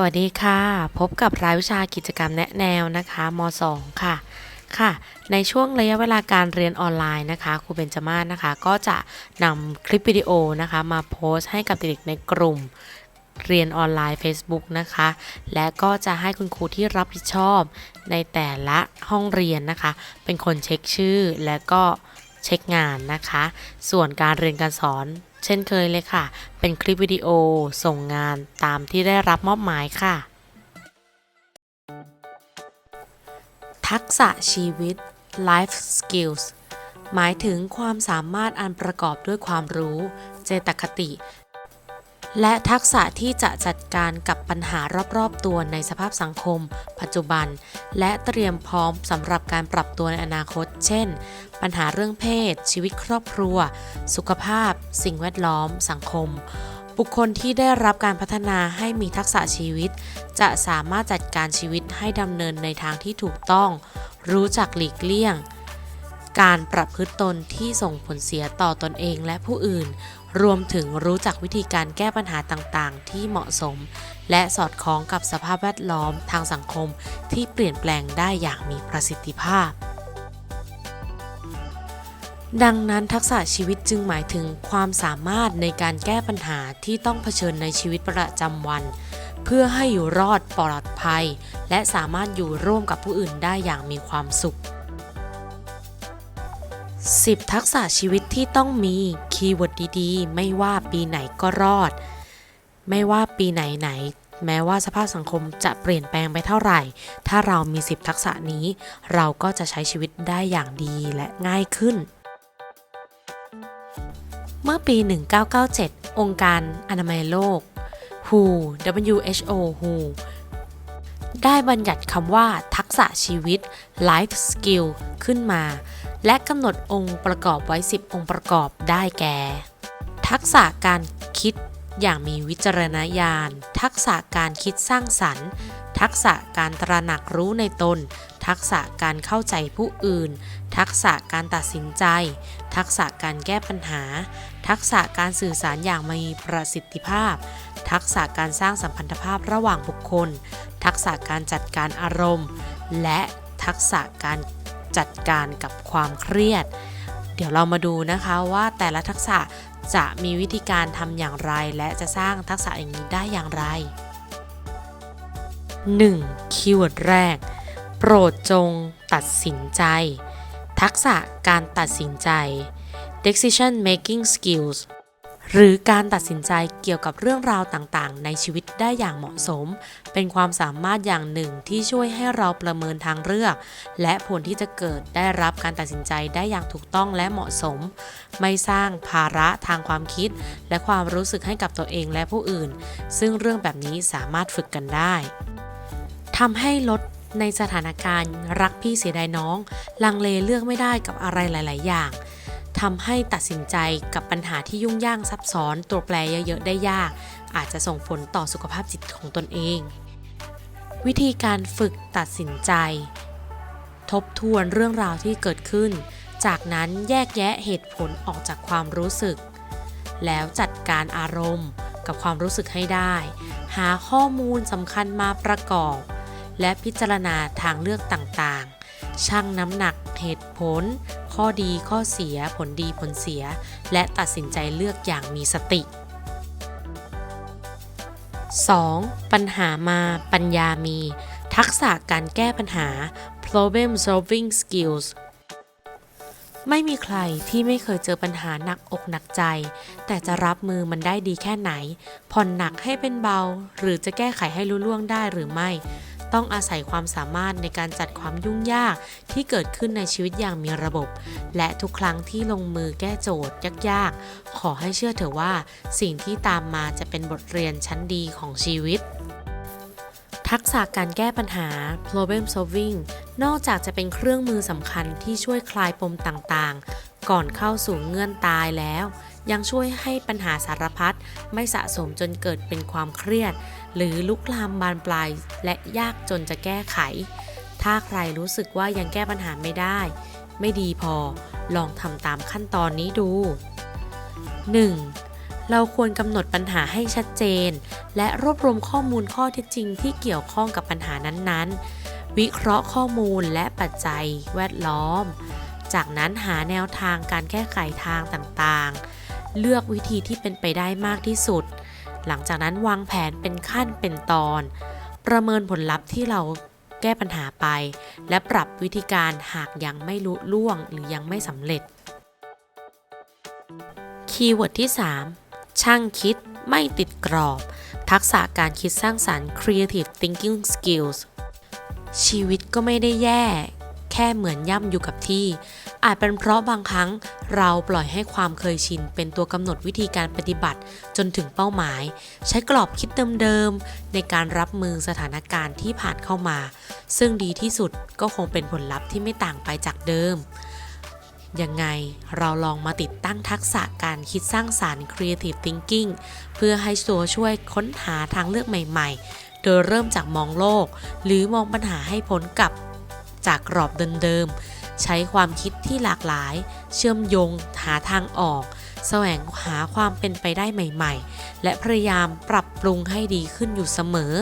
สวัสดีค่ะ พบกับรายวิชากิจกรรมแนะแนวนะคะม .2 ค่ะค่ะ ในช่วงระยะเวลาการเรียนออนไลน์นะคะครูเบนจามานะคะ ก็จะนำคลิปวิดีโอนะคะ มาโพสต์ให้กับเด็กในกลุ่มเรียนออนไลน์ Facebook นะคะ และก็จะให้คุณครูที่รับผิดชอบในแต่ละห้องเรียนนะคะ เป็นคนเช็คชื่อและก็เช็คงานนะคะ ส่วนการเรียนการสอน เช่นเคยเลยค่ะ เป็นคลิปวิดีโอส่งงานตามที่ได้รับมอบหมายค่ะ ทักษะชีวิต life skills หมายถึงความสามารถอันประกอบด้วยความรู้ เจตคติ และทักษะที่จะจัดการกับปัญหารอบๆตัวในสภาพสังคม ปัจจุบัน และเตรียมพร้อมสำหรับการปรับตัวในอนาคต เช่น ปัญหาเรื่องเพศ ชีวิตครอบครัว สุขภาพ สิ่งแวดล้อม สังคม บุคคลที่ได้รับการพัฒนาให้มีทักษะชีวิต จะสามารถจัดการชีวิตให้ดำเนินในทางที่ถูกต้อง รู้จักหลีกเลี่ยง การประพฤติตนที่ส่งผลเสียต่อตอนเองและผู้อื่น รวมถึงรู้จักวิธีการแก้ปัญหาต่างๆ ที่เหมาะสม และสอดคล้องกับสภาพแวดล้อมทางสังคมที่เปลี่ยนแปลงได้อย่างมีประสิทธิภาพดังนั้นทักษะชีวิตจึงหมายถึงความสามารถในการแก้ปัญหาที่ต้องเผชิญในชีวิตประจำวัน เพื่อให้อยู่รอดปลอดภัย และสามารถอยู่ร่วมกับผู้อื่นได้อย่างมีความสุข 10 ทักษะชีวิตที่ต้องมีคีย์เวิร์ดดีๆ ไม่ว่าปีไหนก็รอด ไม่ว่าปีไหนไหนๆแม้ว่าสภาพสังคมจะเปลี่ยนแปลงไปเท่าไหร่ ถ้าเรามี 10 ทักษะนี้ เราก็จะใช้ชีวิตได้อย่างดีและง่ายขึ้น เมื่อปี 1997 องค์การอนามัยโลก WHO WHO WHO ได้บัญญัติคำว่าทักษะชีวิต life skill ขึ้นมา และกำหนดองค์ประกอบไว้ 10 องค์ประกอบได้แก่ ทักษะการคิดอย่างมีวิจารณญาณ ทักษะการคิดสร้างสรรค์ ทักษะการตระหนักรู้ในตน ทักษะการเข้าใจผู้อื่น ทักษะการตัดสินใจ ทักษะการแก้ปัญหา ทักษะการสื่อสารอย่างมีประสิทธิภาพ ทักษะการสร้างสัมพันธภาพระหว่างบุคคล ทักษะการจัดการอารมณ์ และทักษะการ จัดการกับความเครียด เดี๋ยวเรามาดูนะคะว่าแต่ละทักษะจะมีวิธีการทำอย่างไร และจะสร้างทักษะอย่างนี้ได้อย่างไร 1. คีย์เวิร์ดแรก โปรดจงตัดสินใจ ทักษะการตัดสินใจ decision making skills หรือการตัดสินใจเกี่ยวกับเรื่องราวต่างๆ ในชีวิตได้อย่างเหมาะสม เป็นความสามารถอย่างหนึ่งที่ช่วยให้เราประเมินทางเลือก และผลที่จะเกิดได้รับการตัดสินใจได้อย่างถูกต้องและเหมาะสม ไม่สร้างภาระทางความคิด และความรู้สึกให้กับตัวเองและผู้อื่น ซึ่งเรื่องแบบนี้สามารถฝึกกันได้ทำให้ลดในสถานการณ์ รักพี่เสียดายน้อง ลังเลเลือกไม่ได้กับอะไรหลาย ๆ อย่าง ทำให้ตัดสินใจกับปัญหาที่ยุ่งยากซับซ้อนตัวแปรเยอะๆได้ยาก อาจจะส่งผลต่อสุขภาพจิตของตนเอง วิธีการฝึกตัดสินใจ ทบทวนเรื่องราวที่เกิดขึ้น จากนั้นแยกแยะเหตุผลออกจากความรู้สึก แล้วจัดการอารมณ์กับความรู้สึกให้ได้ หาข้อมูลสำคัญมาประกอบ และพิจารณาทางเลือกต่างๆ ชั่งน้ำหนักเหตุผล ข้อดีข้อเสีย ผลดีผลเสีย และตัดสินใจเลือกอย่างมีสติ 2. ปัญหามาปัญญามี ทักษะการแก้ปัญหา problem solving skills ไม่มีใครที่ไม่เคยเจอปัญหาหนักอกหนักใจ แต่จะรับมือมันได้ดีแค่ไหน ผ่อนหนักให้เป็นเบา หรือจะแก้ไขให้รุ่ล่วงได้หรือไม่ ต้องอาศัยความสามารถในการจัดความยุ่งยากที่เกิดขึ้นในชีวิตอย่างมีระบบ และทุกครั้งที่ลงมือแก้โจทย์ยากๆ ขอให้เชื่อเถอะว่า สิ่งที่ตามมาจะเป็นบทเรียนชั้นดีของชีวิต ทักษะการแก้ปัญหา problem solving นอกจากจะเป็นเครื่องมือสำคัญที่ช่วยคลายปมต่างๆ ก่อนเข้าสู่เงื่อนตายแล้วยังช่วยให้ปัญหาสารพัดไม่สะสมจนเกิดเป็นความเครียด หรือลุกลามบานปลายและยากจนจะแก้ไข ถ้าใครรู้สึกว่ายังแก้ปัญหาไม่ได้ ไม่ดีพอลองทำตามขั้นตอนนี้ดู 1. เราควรกำหนดปัญหาให้ชัดเจน และรวบรวมข้อมูลข้อเท็จจริงที่เกี่ยวข้องกับปัญหานั้นๆ วิเคราะห์ข้อมูลและปัจจัยแวดล้อม จากนั้นหาแนวทางการแก้ไขทางต่างๆ เลือกวิธีที่เป็นไปได้มากที่สุด หลังจากนั้นวางแผนเป็นขั้นเป็นตอน ประเมินผลลัพธ์ที่เราแก้ปัญหาไป และปรับวิธีการหากยังไม่ลุล่วงหรือยังไม่สำเร็จ คีย์เวิร์ดที่ 3 ช่างคิดไม่ติดกรอบ ทักษะการคิดสร้างสรรค์ creative thinking skills ชีวิตก็ไม่ได้แย่ แค่เหมือนย่ำอยู่กับที่ อาจเป็นเพราะบางครั้งเราปล่อยให้ความเคยชินเป็นตัวกำหนดวิธีการปฏิบัติจนถึงเป้าหมาย ใช้กรอบคิดเดิมๆ ในการรับมือสถานการณ์ที่ผ่านเข้ามา ซึ่งดีที่สุดก็คงเป็นผลลัพธ์ที่ไม่ต่างไปจากเดิมยังไงเราลองมาติดตั้งทักษะการคิดสร้างสารรค์ creative thinking เพื่อให้ตัวช่วยค้นหาทางเลือกใหม่ๆ โดยเริ่มจากมองโลก หรือมองปัญหาให้พ้นกับจากกรอบเดิมๆ ใช้ความคิดที่หลากหลาย เชื่อมโยงหาทางออก แสวงหาความเป็นไปได้ใหม่ ๆ และพยายามปรับปรุงให้ดีขึ้นอยู่เสมอ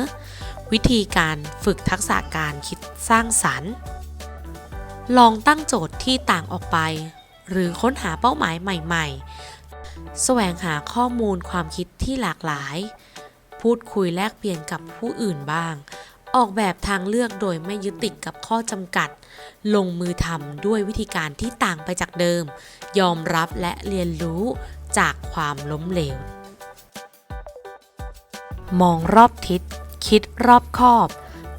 วิธีการฝึกทักษะการคิดสร้างสรรค์ ลองตั้งโจทย์ที่ต่างออกไป หรือค้นหาเป้าหมายใหม่ ๆ แสวงหาข้อมูลความคิดที่หลากหลาย พูดคุยแลกเปลี่ยนกับผู้อื่นบ้าง ออกแบบทางเลือกโดยไม่ยึดติดกับข้อจำกัด ลงมือทำด้วยวิธีการที่ต่างไปจากเดิม ยอมรับและเรียนรู้จากความล้มเหลว มองรอบทิศ คิดรอบคอบ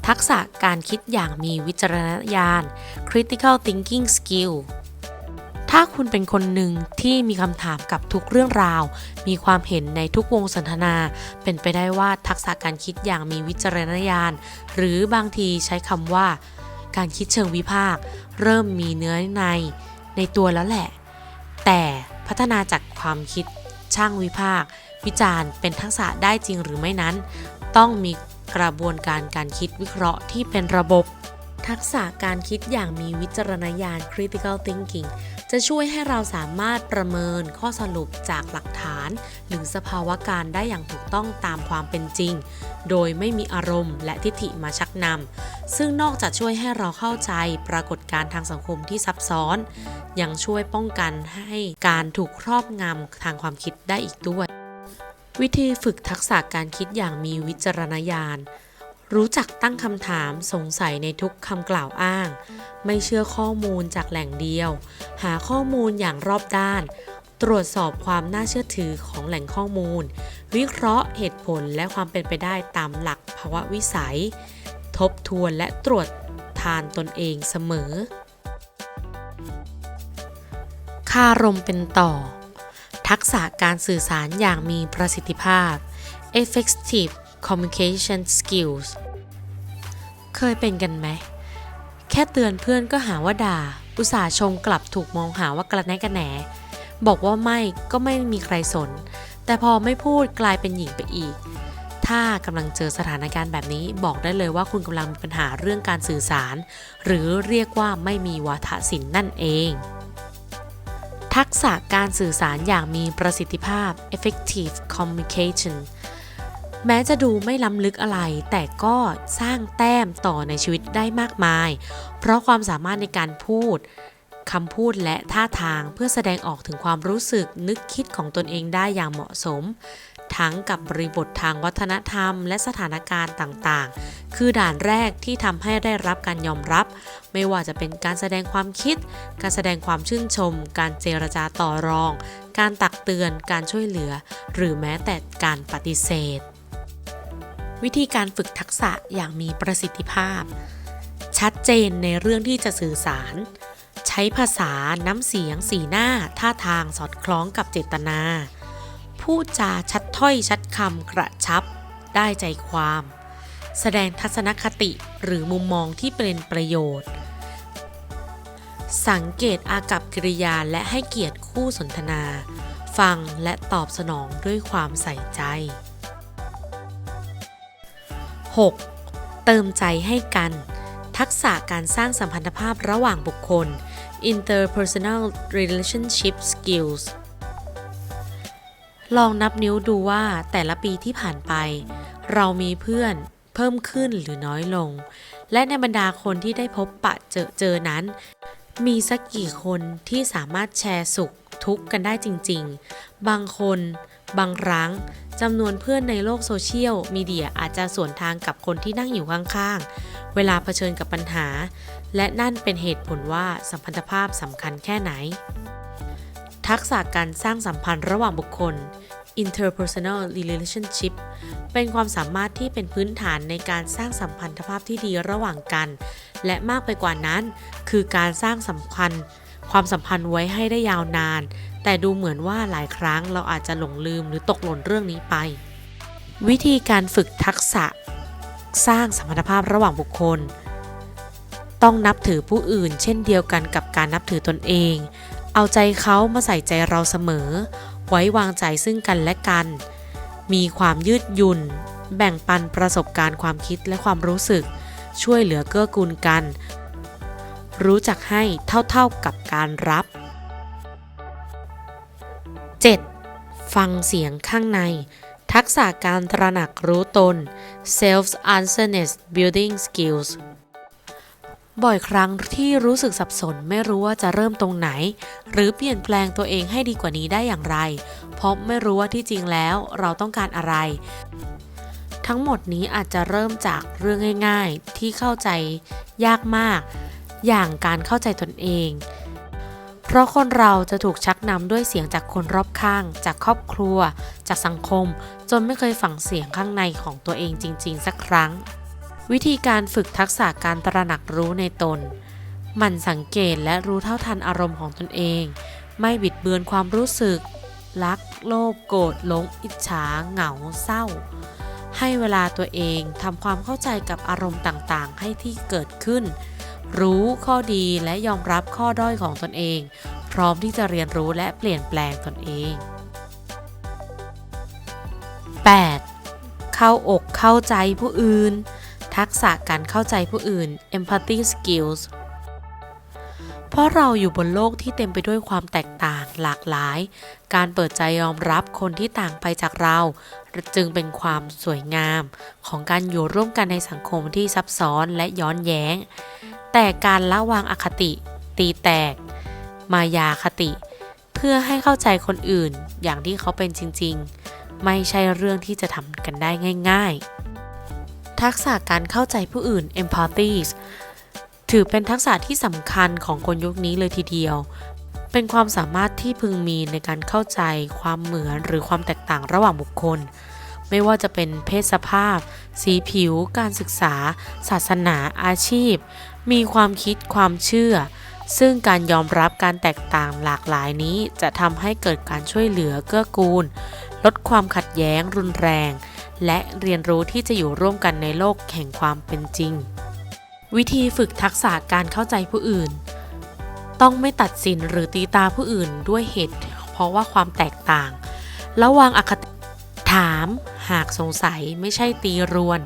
ทักษะการคิดอย่างมีวิจารณญาณ critical thinking skill ถ้าคุณเป็นคนหนึ่งที่มีคำถามกับทุกเรื่องราว มีความเห็นในทุกวงสนทนา เป็นไปได้ว่าทักษะการคิดอย่างมีวิจารณญาณ หรือบางทีใช้คำว่า การคิดเชิงวิพากษ์เริ่มมีเนื้อใน ในตัวแล้วแหละ แต่พัฒนาจากความคิดช่างวิพากษ์วิจารณ์เป็นทักษะได้จริงหรือไม่นั้น ต้องมีกระบวนการการคิดวิเคราะห์ที่เป็นระบบ ทักษะการคิดอย่างมีวิจารณญาณ critical thinking จะช่วยให้เราสามารถประเมินข้อสรุปจากหลักฐาน หรือสภาวะการได้อย่างถูกต้องตามความเป็นจริง โดยไม่มีอารมณ์และทิฏฐิมาชักนำซึ่งนอกจากช่วยให้เราเข้าใจปรากฏการณ์ทางสังคมที่ซับซ้อน ยังช่วยป้องกันให้การถูกครอบงำทางความคิดได้อีกด้วย วิธีฝึกทักษะการคิดอย่างมีวิจารณญาณ รู้จักตั้งคำถามสงสัยในทุกคำกล่าวอ้าง ไม่เชื่อข้อมูลจากแหล่งเดียว หาข้อมูลอย่างรอบด้าน ตรวจสอบความน่าเชื่อถือของแหล่งข้อมูล วิเคราะห์เหตุผลและความเป็นไปได้ตามหลักภาวะวิสัย ทบทวนและตรวจทานตนเองเสมอ คารมเป็นต่อ ทักษะการสื่อสารอย่างมีประสิทธิภาพ effective communication skills เคยเป็นกันไหม แค่เตือนเพื่อนก็หาว่าด่า อุตส่าห์ชมกลับถูกมองหาว่ากระแนกระแหน บอกว่าไม่ก็ไม่มีใครสน แต่พอไม่พูดกลายเป็นหญิงไปอีก ถ้ากำลังเจอสถานการณ์แบบนี้บอกได้เลยว่าคุณกำลังมีปัญหาเรื่องการสื่อสาร หรือเรียกว่าไม่มีวาทศิลป์นั่นเองทักษะการสื่อสารอย่างมีประสิทธิภาพ effective communication แม้จะดูไม่ล้ำลึกอะไร แต่ก็สร้างแต้มต่อในชีวิตได้มากมาย เพราะความสามารถในการพูดคำพูดและท่าทางเพื่อแสดงออกถึงความรู้สึกนึกคิดของตนเองได้อย่างเหมาะสม ทั้งกับบริบททางวัฒนธรรม และสถานการณ์ต่างๆ คือด่านแรกที่ทำให้ได้รับการยอมรับ ไม่ว่าจะเป็นการแสดงความคิด การแสดงความชื่นชม การเจรจาต่อรอง การตักเตือน การช่วยเหลือ หรือแม้แต่การปฏิเสธ วิธีการฝึกทักษะอย่างมีประสิทธิภาพ ชัดเจนในเรื่องที่จะสื่อสาร ใช้ภาษาน้ำเสียง สีหน้า ท่าทางสอดคล้องกับเจตนา พูดจาชัดถ้อยชัดคำกระชับ ได้ใจความ แสดงทัศนคติหรือมุมมองที่เป็นประโยชน์ สังเกตอากับกิริยาและให้เกียรติคู่สนทนา ฟังและตอบสนองด้วยความใส่ใจ 6. เติมใจให้กัน ทักษะการสร้างสัมพันธภาพระหว่างบุคคล interpersonal relationship skills ลองนับนิ้วดูว่าแต่ละปีที่ผ่านไป เรามีเพื่อนเพิ่มขึ้นหรือน้อยลง และในบรรดาคนที่ได้พบปะเจอเจอนั้น มีสักกี่คนที่สามารถแชร์สุขทุกข์กันได้จริง ๆ บางคน บางครั้งจำนวนเพื่อนในโลกโซเชียลมีเดียอาจจะสวนทางกับคนที่นั่งอยู่ข้างๆ เวลาเผชิญกับปัญหา และนั่นเป็นเหตุผลว่าสัมพันธภาพสำคัญแค่ไหน ทักษะการสร้างสัมพันธ์ระหว่างบุคคล interpersonal relationship เป็นความสามารถที่เป็นพื้นฐานในการสร้างสัมพันธภาพที่ดีระหว่างกัน และมากไปกว่านั้น คือการสร้างสัมพันธ์ ความสัมพันธ์ไว้ให้ได้ยาวนาน แต่ดูเหมือนว่าหลายครั้งเราอาจจะหลงลืมหรือตกหล่นเรื่องนี้ไป วิธีการฝึกทักษะ สร้างสมพันธภาพระหว่างบุคคล ต้องนับถือผู้อื่น เช่นเดียวกันกับการนับถือตนเอง เอาใจเขามาใส่ใจเราเสมอ ไว้วางใจซึ่งกันและกัน มีความยืดหยุ่น แบ่งปันประสบการณ์ความคิดและความรู้สึก ช่วยเหลือเกื้อกูลกัน รู้จักให้เท่าๆกับการรับ 7. ฟังเสียงข้างใน ทักษะการตระหนักรู้ตน self awareness building skills บ่อยครั้งที่รู้สึกสับสนไม่รู้ว่าจะเริ่มตรงไหน หรือเปลี่ยนแปลงตัวเองให้ดีกว่านี้ได้อย่างไร เพราะไม่รู้ว่าที่จริงแล้วเราต้องการอะไร ทั้งหมดนี้อาจจะเริ่มจากเรื่องง่าย ๆ ที่เข้าใจยากมาก อย่างการเข้าใจตนเอง เพราะคนเราจะถูกชักนำด้วยเสียงจากคนรอบข้าง จากครอบครัว จากสังคม จนไม่เคยฝังเสียงข้างในของตัวเองจริง ๆ สักครั้ง วิธีการฝึกทักษะการตระหนักรู้ในตน มันสังเกตและรู้เท่าทันอารมณ์ของตนเอง ไม่บิดเบือนความรู้สึก รัก โลภ โกรธ หลง อิจฉา เหงา เศร้า ให้เวลาตัวเองทำความเข้าใจกับอารมณ์ต่างๆ ให้ที่เกิดขึ้น รู้ข้อดีและยอมรับข้อด้อยของตนเอง พร้อมที่จะเรียนรู้และเปลี่ยนแปลงตนเอง 8. เข้าอกเข้าใจผู้อื่น ทักษะการเข้าใจผู้อื่น empathy skills เพราะเราอยู่บนโลกที่เต็มไปด้วยความแตกต่างหลากหลาย การเปิดใจยอมรับคนที่ต่างไปจากเรา จึงเป็นความสวยงามของการอยู่ร่วมกันในสังคมที่ซับซ้อนและย้อนแย้ง แต่การละวางอคติ ตีแตก มายาคติ เพื่อให้เข้าใจคนอื่นอย่างที่เขาเป็นจริง ๆ ไม่ใช่เรื่องที่จะทำกันได้ง่าย ๆ ทักษะการเข้าใจผู้อื่น empathy ถือเป็นทักษะที่สำคัญของคนยุคนี้เลยทีเดียว เป็นความสามารถที่พึงมีในการเข้าใจความเหมือนหรือความแตกต่างระหว่างบุคคล ไม่ว่าจะเป็นเพศสภาพ สีผิว การศึกษา ศาสนา อาชีพ มีความคิดความเชื่อ ซึ่งการยอมรับการแตกต่างหลากหลายนี้ จะทำให้เกิดการช่วยเหลือเกื้อกูล ลดความขัดแย้งรุนแรง และเรียนรู้ที่จะอยู่ร่วมกันในโลกแห่งความเป็นจริง วิธีฝึกทักษะการเข้าใจผู้อื่น ต้องไม่ตัดสินหรือตีตาผู้อื่นด้วยเหตุ เพราะว่าความแตกต่าง ระวังอคติถาม หากสงสัยไม่ใช่ตีรวน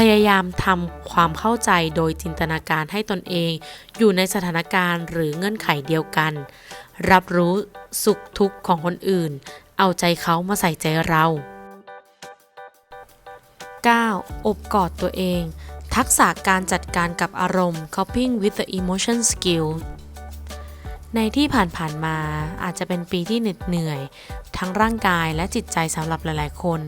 พยายามทำความเข้าใจโดยจินตนาการให้ตนเอง อยู่ในสถานการณ์หรือเงื่อนไขเดียวกัน รับรู้สุขทุกข์ของคนอื่น เอาใจเขามาใส่ใจเรา 9. อบกอดตัวเอง ทักษะการจัดการกับอารมณ์ coping with the emotion skill ในที่ผ่านๆมาอาจจะเป็นปีที่เหน็ดเหนื่อย ทั้งร่างกายและจิตใจสำหรับหลายๆคน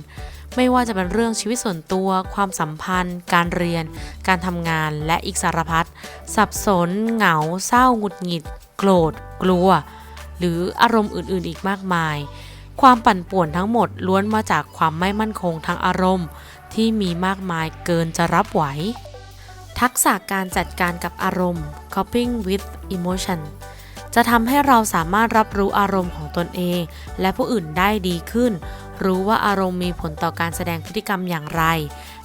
ไม่ว่าจะเป็นเรื่องชีวิตส่วนตัว ความสัมพันธ์ การเรียน การทำงานและอีกสารพัดสับสน เหงา เศร้าหงุดหงิด โกรธ กลัว หรืออารมณ์อื่นๆ อีกมากมาย ความปั่นป่วนทั้งหมดล้วนมาจากความไม่มั่นคงทางอารมณ์ ที่มีมากมายเกินจะรับไหว ทักษะการจัดการกับอารมณ์ coping with emotion จะทำให้เราสามารถรับรู้อารมณ์ของตนเอง และผู้อื่นได้ดีขึ้น รู้ว่าอารมณ์มีผลต่อการแสดงพฤติกรรมอย่างไร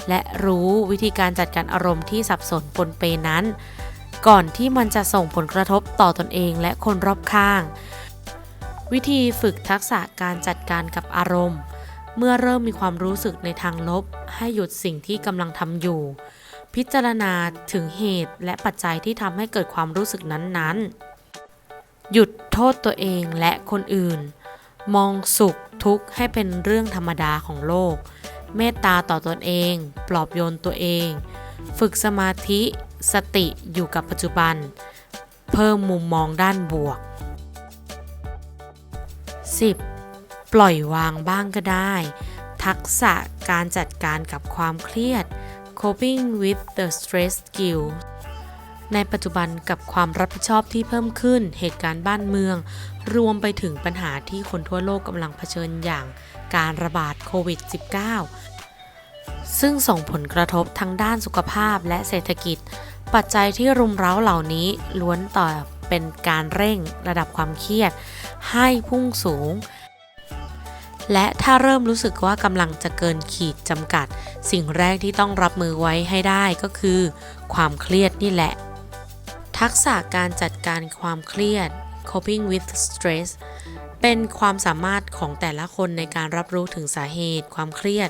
และรู้วิธีการจัดการอารมณ์ที่สับสนปนเปนั้น ก่อนที่มันจะส่งผลกระทบต่อตนเองและคนรอบข้าง วิธีฝึกทักษะการจัดการกับอารมณ์ เมื่อเริ่มมีความรู้สึกในทางลบ ให้หยุดสิ่งที่กำลังทำอยู่ พิจารณาถึงเหตุและปัจจัยที่ทำให้เกิดความรู้สึกนั้นๆ หยุดโทษตัวเองและคนอื่น มองสุข ทุกข์ให้เป็นเรื่องธรรมดาของโลก เมตตาต่อตนเอง ปลอบโยนตัวเอง ฝึกสมาธิสติอยู่กับปัจจุบัน เพิ่มมุมมองด้านบวก 10. ปล่อยวางบ้างก็ได้ ทักษะการจัดการกับความเครียด coping with the stress skill ในปัจจุบันกับความรับผิดชอบที่เพิ่มขึ้น เหตุการณ์บ้านเมือง รวมไปถึงปัญหาที่คนทั่วโลกกำลังเผชิญอย่างการระบาดโควิด -19 ซึ่งส่งผลกระทบทั้งด้านสุขภาพและเศรษฐกิจ ปัจจัยที่รุมเร้าเหล่านี้ล้วนต่อเป็นการเร่งระดับความเครียด ให้พุ่งสูง และถ้าเริ่มรู้สึกว่ากำลังจะเกินขีดจำกัด สิ่งแรกที่ต้องรับมือไว้ให้ได้ก็คือ ความเครียดนี่แหละ ทักษะการจัดการความเครียด coping with stress เป็นความสามารถของแต่ละคนในการรับรู้ถึงสาเหตุ ความเครียด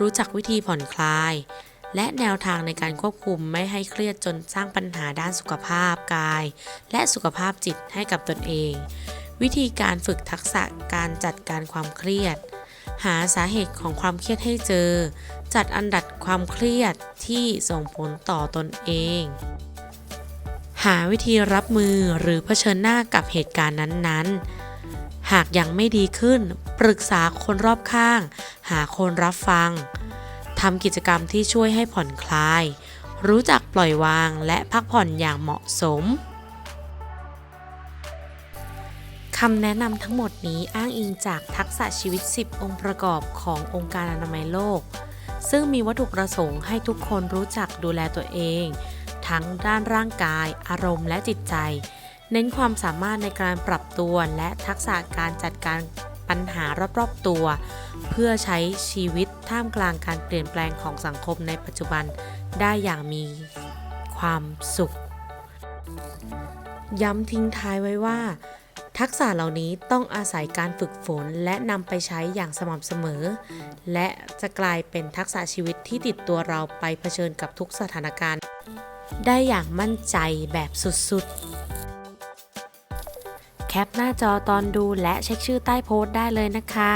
รู้จักวิธีผ่อนคลาย และแนวทางในการควบคุมไม่ให้เครียดจนสร้างปัญหาด้านสุขภาพกาย และสุขภาพจิตให้กับตนเอง วิธีการฝึกทักษะการจัดการความเครียด หาสาเหตุของความเครียดให้เจอ จัดอันดับความเครียดที่ส่งผลต่อตนเอง หาวิธีรับมือหรือเผชิญหน้ากับเหตุการณ์นั้นๆ หากยังไม่ดีขึ้น ปรึกษาคนรอบข้าง หาคนรับฟังทำกิจกรรมที่ช่วยให้ผ่อนคลาย รู้จักปล่อยวางและพักผ่อนอย่างเหมาะสมคำแนะนำทั้งหมดนี้อ้างอิงจากทักษะชีวิต 10 องค์ประกอบขององค์การอนามัยโลก ซึ่งมีวัตถุประสงค์ให้ทุกคนรู้จักดูแลตัวเอง ทั้งด้านร่างกาย อารมณ์และจิตใจ เน้นความสามารถในการปรับตัวและทักษะการจัดการปัญหารอบๆตัว เพื่อใช้ชีวิตท่ามกลางการเปลี่ยนแปลงของสังคมในปัจจุบันได้อย่างมีความสุข ย้ำทิ้งท้ายไว้ว่า ทักษะเหล่านี้ต้องอาศัยการฝึกฝนและนำไปใช้อย่างสม่ำเสมอ และจะกลายเป็นทักษะชีวิตที่ติดตัวเราไปเผชิญกับทุกสถานการณ์ ได้อย่างมั่นใจแบบสุดๆ แคปหน้าจอตอนดูและเช็คชื่อใต้โพสต์ได้เลยนะคะ